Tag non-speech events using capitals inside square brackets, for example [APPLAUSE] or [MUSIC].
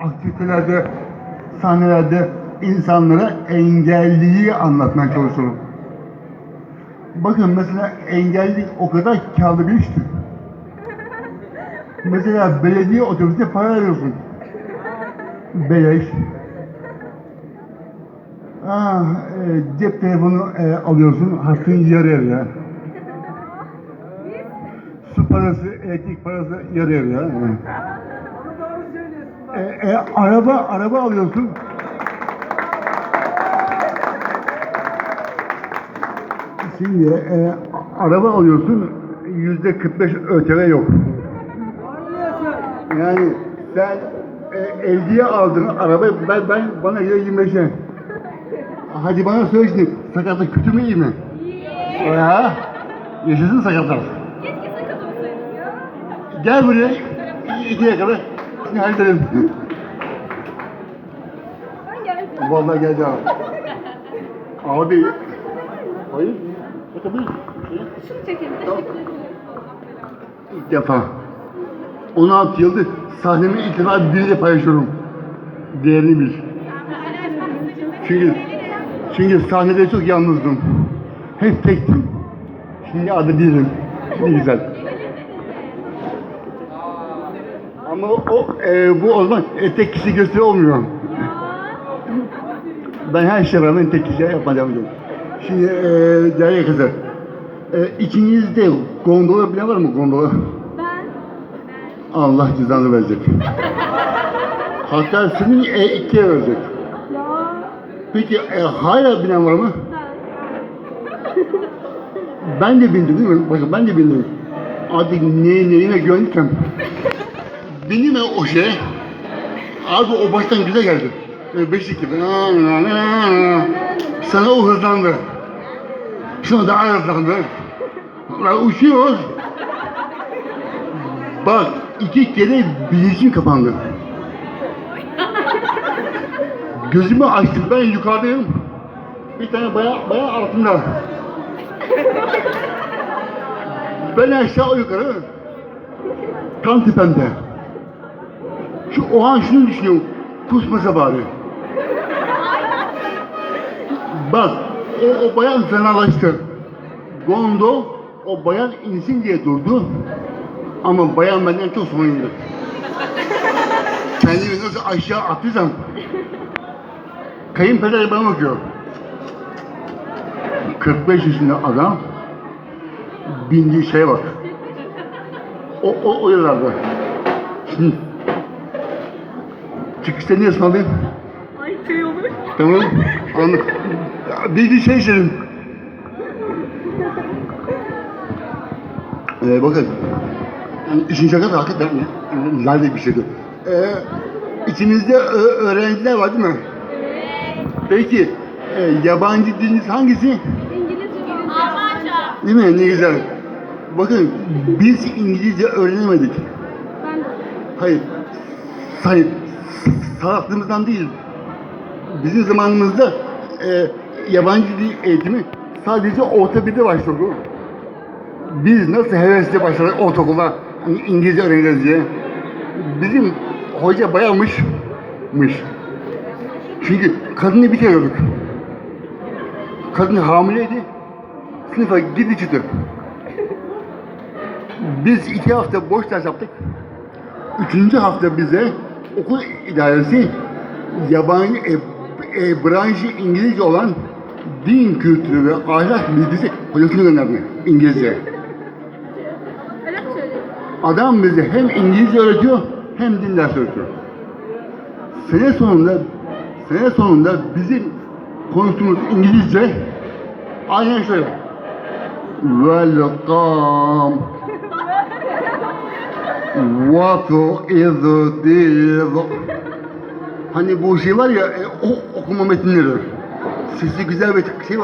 aktivitelerde, sahnelerde insanlara engelliyi anlatmaya çalışıyorum. Bakın mesela engellilik o kadar kârlı bir iştir. Mesela belediye otobüsüne para veriyorsun. Beleş. Ah, e, cep telefonu e, alıyorsun, hattın yarı yarıya. Su parası, elektrik parası yarı yarıya. Yani. [LAUGHS] E, e, araba, araba alıyorsun. Şimdi e, araba alıyorsun, yüzde 45 ÖTV yok. Yani sen e, 50'ye aldın arabayı, ben, ben bana göre 25'e. Hadi bana söyle şimdi, sakatlık kötü mü iyi mi? İyi. Ya, yaşasın sakatlar. Gel buraya, ikiye kadar. Halledelim. Ben geldim. Vallahi geldi abi. Abi, hayır, bakabilir Şunu çekelim. Teşekkür ederim. İlk defa. 16 yıldır sahnemi ilk defa biriyle paylaşıyorum. Değerini bil. Çünkü, çünkü sahnede çok yalnızdım. Hep tektim. Şimdi adı değilim. Ne güzel. Ama o, e, bu o zaman e, tek kişi gösteri olmuyor. Ben her şeye rağmen tek kişi yapacağım diyorum. Şimdi e, değerli kızlar. E, ikinizde gondola bile var mı gondola? Ben Allah cezanı verecek. Hatta senin e, ikiye verecek. ya Peki e, hala binen var mı? ben Ben de bindim değil mi? Bakın ben de bindim. Artık ne, neyine güvendiysem. Bindim ya o şeye. Abi o baştan güzel geldi. Böyle beşlik gibi. Sana o hızlandı. Şuna daha hızlandı. Ulan uçuyoruz. Bak iki kere bilicim kapandı. Gözümü açtım ben yukarıdayım. Bir tane baya baya altında. Ben aşağı yukarı. Tam tepemde. Şu o an şunu düşünüyorum. Kusmasa bari. Bak o, o bayan fenalaştı. Gondo o bayan insin diye durdu. Ama bayan benden çok sonra indi. Kendimi nasıl aşağı attıysam kayınpeder bana bakıyor. 45 yaşında adam bindiği şeye bak. O, o, o yıllarda. Şimdi çıkışta ne ısmarlayayım? ay şey olur. Tamam. Ya, Bir bir şey istedim. Ee, bakın. Yani işin şakası hakikaten yani, nerede bir şeydi. Ee, içimizde ö- öğrenciler var değil mi? Peki e, yabancı diliniz hangisi? İngilizce Almanca. Değil mi? Ne güzel. Bakın biz İngilizce öğrenemedik. Ben de. Hayır. Hayır. Salaklığımızdan değil. Bizim zamanımızda e, yabancı dil eğitimi sadece orta birde başladı. Biz nasıl hevesle başladık ortaokulda hani İngilizce öğreneceğiz diye. Bizim hoca bayamış. mış. Çünkü kadını bitiriyorduk. Kadın hamileydi. Sınıfa gidi çıktı. Biz iki hafta boş ders yaptık. Üçüncü hafta bize okul idaresi yabancı e, e, branşı İngilizce olan din kültürü ve ahlak bilgisi hocasını gönderdi İngilizce. Adam bize hem İngilizce öğretiyor hem din dersi öğretiyor. Sene sonunda sene sonunda bizim konuştuğumuz İngilizce aynen şöyle. Welcome. İs this? Hani bu şey var ya, e, o okuma metinleri. Sesi güzel bir şey var.